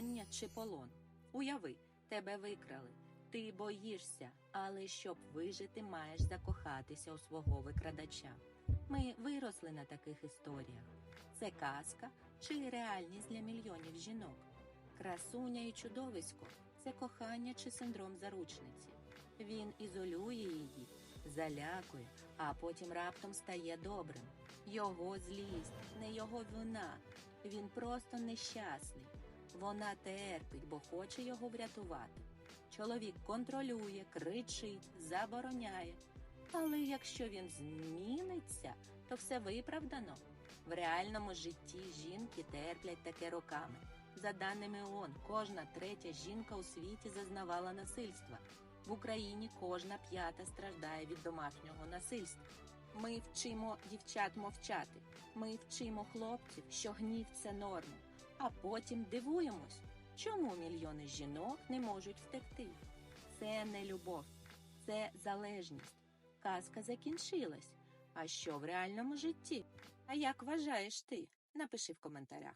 кохання чи полон. Уяви, тебе викрали. Ти боїшся, але щоб вижити, маєш закохатися у свого викрадача. Ми виросли на таких історіях. Це казка чи реальність для мільйонів жінок. Красуня і чудовисько це кохання чи синдром заручниці. Він ізолює її, залякує, а потім раптом стає добрим. Його злість, не його вина. Він просто нещасний. Вона терпить, бо хоче його врятувати. Чоловік контролює, кричить, забороняє. Але якщо він зміниться, то все виправдано. В реальному житті жінки терплять таке роками. За даними ООН, кожна третя жінка у світі зазнавала насильства. В Україні кожна п'ята страждає від домашнього насильства. Ми вчимо дівчат мовчати. Ми вчимо хлопців, що гнів це норма. А потім дивуємось, чому мільйони жінок не можуть втекти. Це не любов, це залежність. Казка закінчилась. А що в реальному житті? А як вважаєш ти? Напиши в коментарях.